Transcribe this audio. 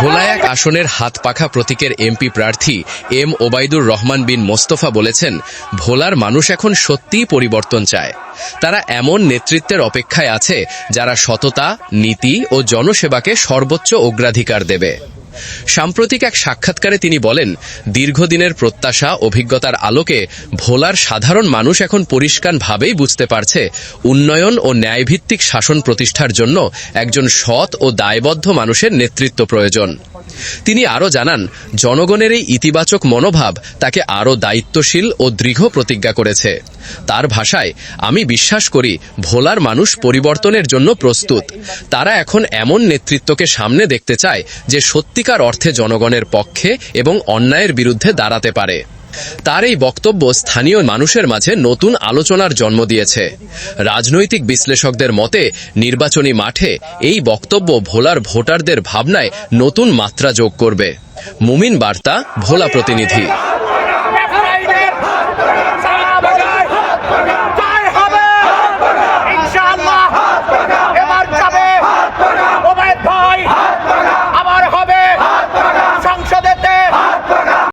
ভোলা এক আসনের হাত পাখা প্রতীকের এমপি প্রার্থী এম ওবায়দুর রহমান বিন মোস্তফা বলেছেন, ভোলার মানুষ এখন সত্যিই পরিবর্তন চায়। তারা এমন নেতৃত্বের অপেক্ষায় আছে যারা সততা, নীতি ও জনসেবাকে সর্বোচ্চ অগ্রাধিকার দেবে। সাম্প্রতিক এক সাক্ষাৎকারে তিনি বলেন, দীর্ঘদিনের প্রত্যাশা, অভিজ্ঞতার আলোকে ভোলার সাধারণ মানুষ এখন পরিষ্কারভাবেই বুঝতে পারছে, উন্নয়ন ও ন্যায়ভিত্তিক শাসন প্রতিষ্ঠার জন্য একজন সৎ ও দায়বদ্ধ মানুষের নেতৃত্ব প্রয়োজন। তিনি আরও জানান, জনগণের এই ইতিবাচক মনোভাব তাকে আরও দায়িত্বশীল ও দৃঢ় প্রতিজ্ঞা করেছে। তার ভাষায়, আমি বিশ্বাস করি ভোলার মানুষ পরিবর্তনের জন্য প্রস্তুত। তারা এখন এমন নেতৃত্বকে সামনে দেখতে চায় যে সত্যিকার অর্থে জনগণের পক্ষে এবং অন্যায়ের বিরুদ্ধে দাঁড়াতে পারে। তার এই বক্তব্য স্থানীয় মানুষের মাঝে নতুন আলোচনার জন্ম দিয়েছে। রাজনৈতিক বিশ্লেষকদের মতে, নির্বাচনী মাঠে এই বক্তব্য ভোলার ভোটারদের ভাবনায় নতুন মাত্রা যোগ করবে। মুমিন বার্তা, ভোলা প্রতিনিধি।